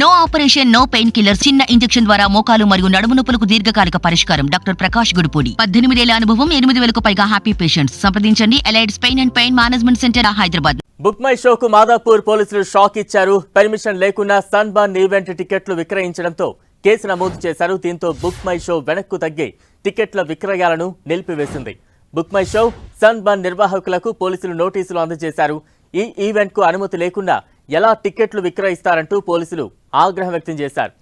No operation no pain killer చిన్న injection ద్వారా మోకాలు మరియు నడుము నొప్పులకు దీర్ఘకాలిక పరిష్కారం. డాక్టర్ ప్రకాష్ గుడిపూడి పద్దెనిమిదేళ్ళ అనుభవం ఎనిమిది వేలకు పైగా హ్యాపీ పేషెంట్స్ సంప్రదించండి. Allied pain and pain management centre Hyderabad. Book My షోకు Madhapur పోలీసులు షాక్ ఇచ్చారు. పర్మిషన్ లేకుండా సన్ బర్న్ ఈవెంట్ టికెట్లు విక్రయించడంతో కేసు నమోదు చేశారు. దీంతో బుక్ మై షో వెనక్కు తగ్గి టికెట్ల విక్రయాలను నిలిపివేసింది. Book my show Sunburn నిర్వాహకులకు పోలీసులు నోటీసులు అందజేశారు. ఈ ఈవెంట్కు అనుమతి లేకుండా ఎలా టిక్కెట్లు విక్రయిస్తారంటూ పోలీసులు ఆగ్రహం వ్యక్తం చేశారు.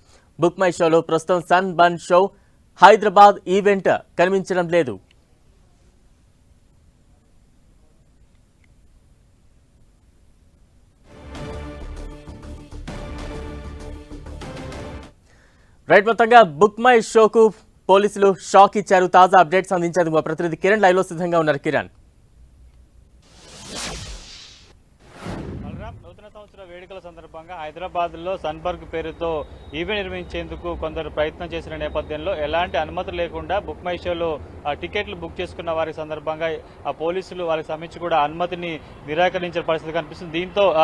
బుక్ మై షోలో ప్రస్తుతం Sunburn show Hyderabad event కనిపించడం లేదు. రైట్ మొత్తంగా బుక్ మై షోకు పోలీసులు షాక్ ఇచ్చారు. తాజా అప్డేట్స్ అందించేందుకు మా ప్రతినిధి కిరణ్. లైవ్లో సిద్ధంగా ఉన్నారు కిరణ్. వేడుకల సందర్భంగా హైదరాబాద్లో సన్బర్గ్ పేరుతో ఈవెంట్ నిర్వహించేందుకు కొందరు ప్రయత్నం చేసిన నేపథ్యంలో ఎలాంటి అనుమతి లేకుండా బుక్ మై షోలో టికెట్లు బుక్ చేసుకున్న వారి సందర్భంగా ఆ పోలీసులు వారికి సంబంధించి కూడా అనుమతిని నిరాకరించిన పరిస్థితి కనిపిస్తుంది. దీంతో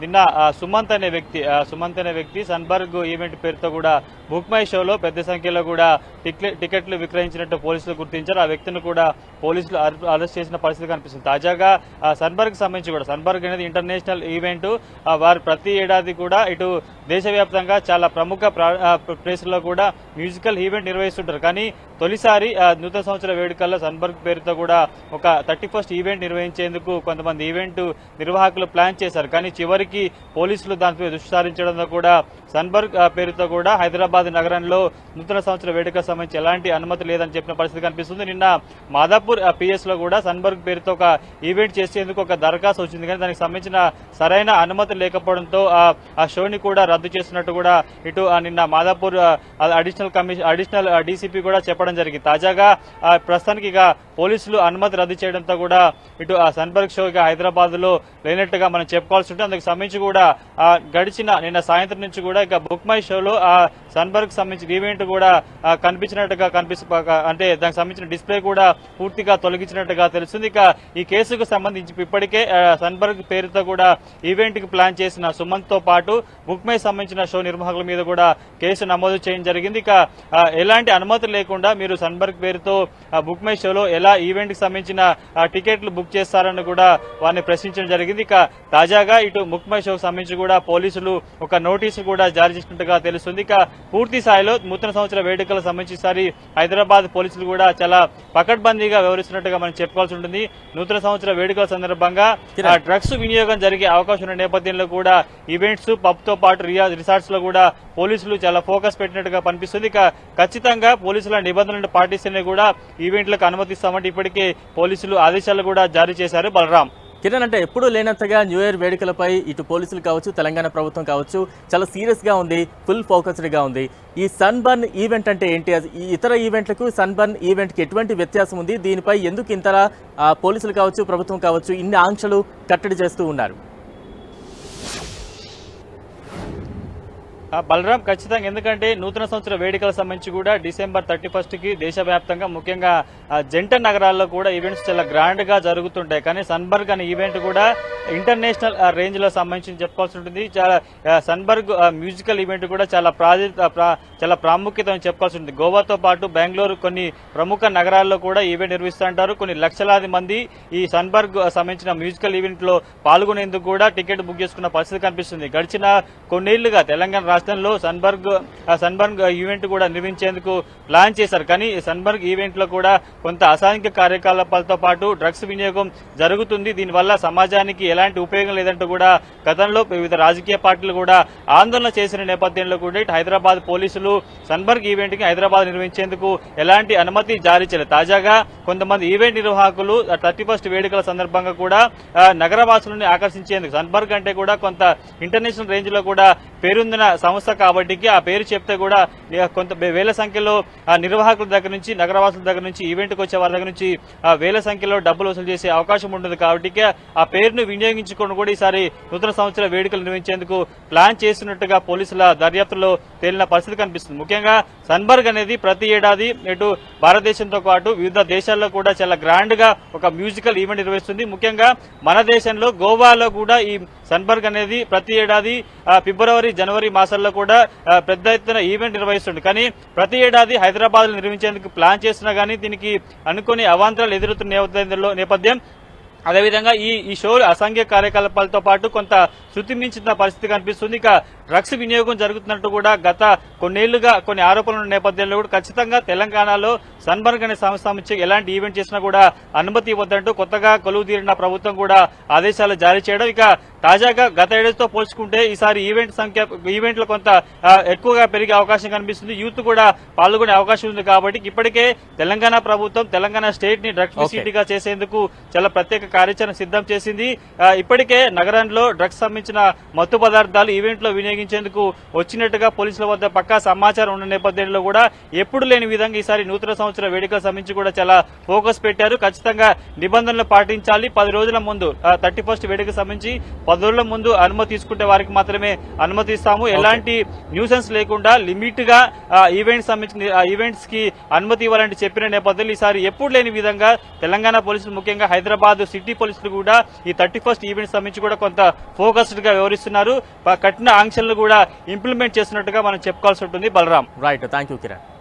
నిన్న సుమంత్ అనే వ్యక్తి సుమంత్ అనే వ్యక్తి సన్బర్గ్ ఈవెంట్ పేరుతో కూడా బుక్ మై షోలో పెద్ద సంఖ్యలో కూడా టికెట్ టికెట్లు విక్రయించినట్టు పోలీసులు గుర్తించారు. ఆ వ్యక్తిని కూడా పోలీసులు అరె- అరెస్ట్ చేసిన పరిస్థితి కనిపిస్తుంది. తాజాగా సన్బర్గ్ సంబంధించి కూడా సన్బర్గ్ అనేది ఇంటర్నేషనల్ ఈవెంట్. వారు ప్రతి ఏడాది కూడా ఇటు దేశవ్యాప్తంగా చాలా ప్రముఖ ప్రా- ప్లేసుల్లో కూడా మ్యూజికల్ ఈవెంట్ నిర్వహిస్తుంటారు. కానీ తొలిసారి నూతన సంవత్సర వేడుకల్లో సన్బర్గ్ పేరుతో కూడా ఒక థర్టీ ఫస్ట్ ఈవెంట్ నిర్వహించేందుకు కొంతమంది ఈవెంట్ నిర్వాహకులు ప్లాన్ చేశారు. కానీ చివరికి పోలీసులు దానిపై దృష్టి సారించడంతో కూడా సన్బర్గ్ పేరుతో కూడా హైదరాబాద్ నగరంలో నూతన సంవత్సర వేడుకకు సంబంధించి ఎలాంటి అనుమతి లేదని చెప్పిన పరిస్థితి కనిపిస్తుంది. నిన్న మాదాపూర్ పిఎస్లో కూడా సన్బర్గ్ పేరుతో ఒక ఈవెంట్ చేసేందుకు ఒక దరఖాస్తు వచ్చింది. కానీ దానికి సంబంధించిన సరైన అనుమతి లేకపోవడం లేకపోవడంతో ఆ షోని కూడా రద్దు చేస్తున్నట్టు కూడా ఇటు ఆ నిన్న Madhapur additional commission additional DCP కూడా చెప్పడం జరిగింది. తాజాగా ఆ, ప్రస్తుతానికి ఇక పోలీసులు అనుమతి రద్దు చేయడంతో కూడా ఇటు ఆ సన్బర్గ్ షో హైదరాబాద్లో హైదరాబాద్లో లేనట్టుగా మనం చెప్పుకోవాల్సి ఉంటుంది. అందుకు సంబంధించి కూడా ఆ, గడిచిన నిన్న సాయంత్రం నుంచి కూడా ఇక బుక్ మై షోలో ఆ సన్బర్గ్ సంబంధించిన ఈవెంట్ కూడా కనిపించినట్టుగా కనిపిస్తు అంటే దానికి సంబంధించిన డిస్ప్లే కూడా పూర్తిగా తొలగించినట్టుగా తెలుస్తుంది. ఇక ఈ కేసుకు సంబంధించి ఇప్పటికే సన్బర్గ్ పేరుతో కూడా ఈవెంట్కి ప్లాన్ చేసిన సుమంత్తో పాటు బుక్ మై సంబంధించిన షో నిర్వాహకుల మీద కూడా కేసు నమోదు చేయడం జరిగింది. ఇక ఎలాంటి అనుమతి లేకుండా మీరు సన్బర్గ్ పేరుతో బుక్ మై షోలో ఎలా ఈవెంట్కి సంబంధించిన టికెట్లు బుక్ చేస్తారని కూడా వారిని ప్రశ్నించడం జరిగింది. ఇక తాజాగా ఇటు బుక్ మై షోకి సంబంధించి కూడా పోలీసులు ఒక నోటీసు కూడా జారీ చేసినట్టుగా తెలుస్తుంది. ఇక పూర్తి స్థాయిలో నూతన సంవత్సర వేడుకలకు సంబంధించి హైదరాబాద్ పోలీసులు కూడా చాలా పకడ్బందీగా వ్యవహరిస్తున్నట్టుగా మనం చెప్పుకోవాల్సి ఉంటుంది. నూతన సంవత్సర వేడుకల సందర్భంగా డ్రగ్స్ వినియోగం జరిగే అవకాశం ఉన్న నేపథ్యంలో కూడా ఈవెంట్స్ పబ్తో పాటు రియా రిసార్ట్స్లో కూడా పోలీసులు చాలా ఫోకస్ పెట్టినట్టుగా కనిపిస్తుంది. ఇక ఖచ్చితంగా పోలీసుల నిబంధనలు పాటిస్తేనే కూడా ఈవెంట్లకు కాబట్టి ఇప్పటికే పోలీసులు ఆదేశాలు కూడా జారీ చేశారు. బలరాం. కిరణ్ అంటే ఎప్పుడూ లేనంతగా న్యూ ఇయర్ వేడుకలపై ఇటు పోలీసులు కావచ్చు తెలంగాణ ప్రభుత్వం కావచ్చు చాలా సీరియస్గా ఉంది ఫుల్ ఫోకస్డ్గా ఉంది. ఈ సన్ బర్న్ ఈవెంట్ అంటే ఏంటి? అది ఈ ఇతర ఈవెంట్లకు సన్ బర్న్ ఈవెంట్కి ఎటువంటి వ్యత్యాసం ఉంది? దీనిపై ఎందుకు ఇంతలా పోలీసులు కావచ్చు ప్రభుత్వం కావచ్చు ఇన్ని ఆంక్షలు కట్టడి చేస్తూ ఉన్నారు? బలరాం ఖచ్చితంగా. ఎందుకంటే నూతన సంవత్సర వేడుకలకు సంబంధించి కూడా డిసెంబర్ థర్టీ ఫస్ట్కి దేశవ్యాప్తంగా ముఖ్యంగా జంట నగరాల్లో కూడా ఈవెంట్స్ చాలా గ్రాండ్గా జరుగుతుంటాయి. కానీ సన్బర్గ్ అనే ఈవెంట్ కూడా ఇంటర్నేషనల్ రేంజ్లో సంబంధించి చెప్పుకోవాల్సి ఉంటుంది. చాలా సన్బర్గ్ మ్యూజికల్ ఈవెంట్ కూడా చాలా ప్రాధి చాలా ప్రాముఖ్యత అని చెప్పుకోవాల్సి ఉంటుంది. గోవాతో పాటు బెంగళూరు కొన్ని ప్రముఖ నగరాల్లో కూడా ఈవెంట్ నిర్వహిస్తుంటారు. కొన్ని లక్షలాది మంది ఈ సన్బర్గ్ సంబంధించిన మ్యూజికల్ ఈవెంట్లో పాల్గొనేందుకు కూడా టికెట్ బుక్ చేసుకున్న పరిస్థితి కనిపిస్తుంది. గడిచిన కొన్నేళ్ళుగా తెలంగాణ రాష్ట్రంలో సన్బర్గ్ సన్బర్గ్ ఈవెంట్ కూడా నిర్వహించేందుకు ప్లాన్ చేశారు. కానీ సన్బర్గ్ ఈవెంట్లో కూడా కొంత అసాంఘిక కార్యకలాపాలతో పాటు డ్రగ్స్ వినియోగం జరుగుతుంది. దీనివల్ల సమాజానికి ఎలాంటి ఉపయోగం లేదంటూ కూడా గతంలో వివిధ రాజకీయ పార్టీలు కూడా ఆందోళన చేసిన నేపథ్యంలో కూడా హైదరాబాద్ పోలీసులు సన్బర్గ్ ఈవెంట్కి హైదరాబాద్ నిర్వహించేందుకు ఎలాంటి అనుమతి జారీ చేయలేదు. తాజాగా కొంతమంది ఈవెంట్ నిర్వాహకులు థర్టీ ఫస్ట్ వేడుకల సందర్భంగా కూడా నగరవాసులను ఆకర్షించేందుకు సన్బర్గ్ అంటే కూడా కొంత ఇంటర్నేషనల్ రేంజ్లో కూడా పేరుందిన సంస్థ కాబట్టి ఆ పేరు చెప్తే కూడా కొంత వేల సంఖ్యలో నిర్వాహకుల దగ్గర నుంచి నగరవాసుల దగ్గర నుంచి ఈవెంట్కి వచ్చే వారి దగ్గర నుంచి ఆ, వేల సంఖ్యలో డబ్బులు వసూలు చేసే అవకాశం ఉంటుంది కాబట్టి ఆ పేరును వినియోగించుకుని కూడా ఈసారి నూతన సంవత్సర వేడుకలు నిర్వహించేందుకు ప్లాన్ చేస్తున్నట్టుగా పోలీసుల దర్యాప్తులో తేలిన పరిస్థితి కనిపిస్తుంది. ముఖ్యంగా సన్బర్గ్ అనేది ప్రతి ఏడాది ఇటు భారతదేశంతో పాటు వివిధ దేశాల్లో కూడా చాలా గ్రాండ్గా ఒక మ్యూజికల్ ఈవెంట్ నిర్వహిస్తుంది. ముఖ్యంగా మన దేశంలో గోవాలో కూడా ఈ సన్బర్గ్ అనేది ప్రతి ఏడాది ఫిబ్రవరి జనవరి మాసాల్లో కూడా పెద్ద ఎత్తున ఈవెంట్ నిర్వహిస్తుంది కానీ ప్రతి ఏడాది హైదరాబాద్లో ప్లాన్ చేసినా కానీ దీనికి అనుకుని అవాంతరాలు ఎదురుతున్న నేపథ్యంలో నేపథ్యం అదేవిధంగా ఈ ఈ షో అసాంఘిక కార్యకలాపాలతో పాటు కొంత శృతి మించిన పరిస్థితి కనిపిస్తుంది. ఇక డ్రగ్స్ వినియోగం జరుగుతున్నట్టు కూడా గత కొన్నేళ్ళుగా కొన్ని ఆరోపణలు ఉన్న నేపథ్యంలో కూడా ఖచ్చితంగా తెలంగాణలో సన్బర్గ్ అనే సంస్థ నుంచి ఎలాంటి ఈవెంట్ చేసినా కూడా అనుమతి ఇవ్వద్దంటూ కొత్తగా కొలువు తీరిన ప్రభుత్వం కూడా ఆదేశాలు జారీ చేయడం. ఇక తాజాగా గత ఏడాదితో పోల్చుకుంటే ఈసారి ఈవెంట్ సంఖ్య ఈవెంట్లు కొంత ఎక్కువగా పెరిగే అవకాశం కనిపిస్తుంది. యూత్ కూడా పాల్గొనే అవకాశం ఉంది కాబట్టి ఇప్పటికే తెలంగాణ ప్రభుత్వం తెలంగాణ స్టేట్ని డ్రగ్స్. సిటీగా చేసేందుకు చాలా ప్రత్యేక కార్యాచరణ సిద్ధం చేసింది. ఇప్పటికే నగరంలో డ్రగ్స్ సంబంధించిన మత్తు పదార్థాలు ఈవెంట్లో వినియోగించేందుకు వచ్చినట్టుగా పోలీసుల వద్ద పక్కా సమాచారం ఉన్న నేపథ్యంలో కూడా ఎప్పుడు లేని విధంగా ఈసారి నూతన సంవత్సర వేడుకల సంబంధించి కూడా చాలా ఫోకస్ పెట్టారు. ఖచ్చితంగా నిబంధనలు పాటించాలి. పది రోజుల ముందు థర్టీ ఫస్ట్ వేడుక సంబంధించి పది రోజుల ముందు అనుమతి తీసుకుంటే వారికి మాత్రమే అనుమతి ఇస్తాము ఎలాంటి న్యూసెన్స్ లేకుండా లిమిట్గా ఈవెంట్స్ సంబంధించిన ఈవెంట్స్కి అనుమతి ఇవ్వాలని చెప్పిన నేపథ్యంలో ఈసారి ఎప్పుడు లేని విధంగా తెలంగాణ పోలీసులు ముఖ్యంగా హైదరాబాద్ సిటీ పోలీసులు కూడా ఈ థర్టీ ఫస్ట్ ఈవెంట్స్ సంబంధించి కూడా కొంత ఫోకస్డ్గా వ్యవహరిస్తున్నారు కఠిన ఆంక్షలను కూడా ఇంప్లిమెంట్ చేస్తున్నట్టుగా మనం చెప్పుకోవాల్సి ఉంటుంది. Balaram. Right thank you Kiran